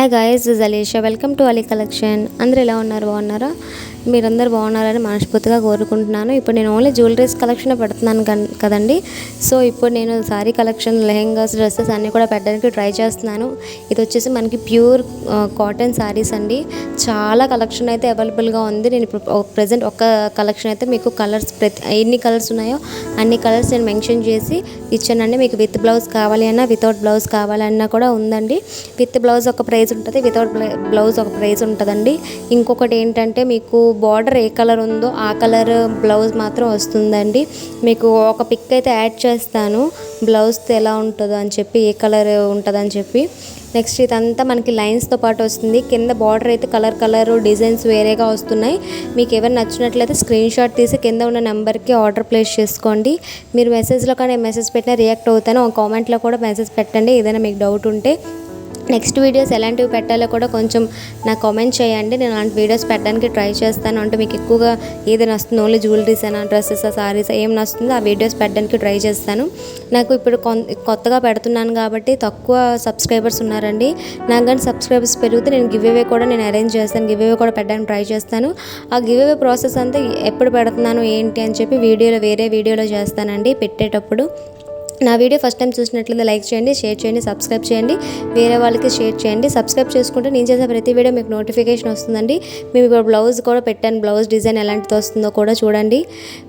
Hi guys is Alisha welcome to Ali collection అందరూ ఎలా ఉన్నారు? బాగున్నారా? మీరందరూ బాగున్నారని మనస్ఫూర్తిగా కోరుకుంటున్నాను. ఇప్పుడు నేను ఓన్లీ జ్యువెలరీస్ కలెక్షన్ పెడుతున్నాను కదండి. సో ఇప్పుడు నేను సారీ కలెక్షన్ లెహెంగాస్ డ్రెస్సెస్ అన్నీ కూడా పెట్టడానికి ట్రై చేస్తున్నాను. ఇది వచ్చేసి మనకి ప్యూర్ కాటన్ శారీస్ అండి. చాలా కలెక్షన్ అయితే అవైలబుల్గా ఉంది. నేను ఇప్పుడు ప్రజెంట్ ఒక కలెక్షన్ అయితే మీకు కలర్స్ ప్రతి ఎన్ని కలర్స్ ఉన్నాయో అన్ని కలర్స్ నేను మెన్షన్ చేసి ఇచ్చానండి. మీకు విత్ బ్లౌజ్ కావాలి అన్నా వితౌట్ బ్లౌజ్ కావాలన్నా కూడా ఉందండి. విత్ బ్లౌజ్ ఒక ప్రైస్ ఉంటుంది వితౌట్ బ్లౌజ్ ఒక ప్రైస్ ఉంటుందండి. ఇంకొకటి ఏంటంటే మీకు బార్డర్ ఏ కలర్ ఉందో ఆ కలర్ బ్లౌజ్ మాత్రం వస్తుందండి. మీకు ఒక పిక్ అయితే యాడ్ చేస్తాను. బ్లౌజ్తో ఎలా ఉంటుందో అని చెప్పి ఏ కలర్ ఉంటుందని చెప్పి. నెక్స్ట్ ఇదంతా మనకి లైన్స్తో పాటు వస్తుంది. కింద బార్డర్ అయితే కలర్ కలర్ డిజైన్స్ వేరేగా వస్తున్నాయి. మీకు ఎవరు నచ్చినట్లయితే స్క్రీన్ షాట్ తీసి కింద ఉన్న నెంబర్కి ఆర్డర్ ప్లేస్ చేసుకోండి. మీరు మెసేజ్లో కానీ మెసేజ్ పెట్టినా రియాక్ట్ అవుతాను. కామెంట్లో కూడా మెసేజ్ పెట్టండి. ఏదైనా మీకు డౌట్ ఉంటే నెక్స్ట్ వీడియోస్ ఎలాంటివి పెట్టాలో కూడా కొంచెం నాకు కామెంట్ చేయండి. నేను అలాంటి వీడియోస్ పెట్టడానికి ట్రై చేస్తాను. అంటే మీకు ఎక్కువగా ఏది నస్తుందో ఓన్లీ జ్యువెలరీస్ అయినా డ్రెస్సెస్ సారీస్ ఏం నస్తుందో ఆ వీడియోస్ పెట్టడానికి ట్రై చేస్తాను. నాకు ఇప్పుడు కొన్- కొత్తగా పెడుతున్నాను కాబట్టి తక్కువ సబ్స్క్రైబర్స్ ఉన్నారండి. నాకు కానీ సబ్స్క్రైబర్స్ పెరిగితే నేను గివ్ అవే కూడా నేను అరేంజ్ చేస్తాను. గివ్ అవే కూడా పెట్టడానికి ట్రై చేస్తాను. ఆ గివ్ అవే ప్రాసెస్ అంతా ఎప్పుడు పెడుతున్నాను ఏంటి అని చెప్పి వీడియోలో వేరే వీడియోలో చేస్తానండి పెట్టేటప్పుడు. నా వీడియో ఫస్ట్ టైం చూసినట్లయితే లైక్ చేయండి షేర్ చేయండి సబ్స్క్రైబ్ చేయండి. వేరే వాళ్ళకి షేర్ చేయండి. సబ్స్క్రైబ్ చేసుకుంటే నేను చేసే ప్రతి వీడియో మీకు నోటిఫికేషన్ వస్తుందండి. మేము ఇప్పుడు బ్లౌజ్ కూడా పెట్టాను. బ్లౌజ్ డిజైన్ ఎలాంటిది వస్తుందో కూడా చూడండి.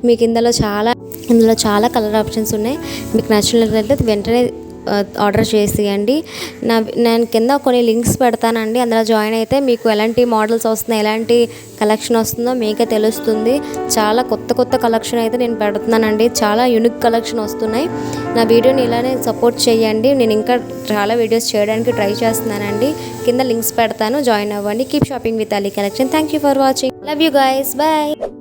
మీకు ఇందులో చాలా ఇందులో చాలా కలర్ ఆప్షన్స్ ఉన్నాయి. మీకు నచ్చినట్లయితే వెంటనే ఆర్డర్ చేసేయండి. నా నేను కింద కొన్ని లింక్స్ పెడతానండి. అందులో జాయిన్ అయితే మీకు ఎలాంటి మోడల్స్ వస్తున్నాయి ఎలాంటి కలెక్షన్ వస్తుందో మీకే తెలుస్తుంది. చాలా కొత్త కొత్త కలెక్షన్ అయితే నేను పెడుతున్నానండి. చాలా యూనిక్ కలెక్షన్ వస్తున్నాయి. నా వీడియోని ఇలానే సపోర్ట్ చేయండి. నేను ఇంకా చాలా వీడియోస్ చేయడానికి ట్రై చేస్తున్నానండి. కింద లింక్స్ పెడతాను. జాయిన్ అవ్వండి. Keep shopping with Ali collection. Thank you for watching. Love you guys bye.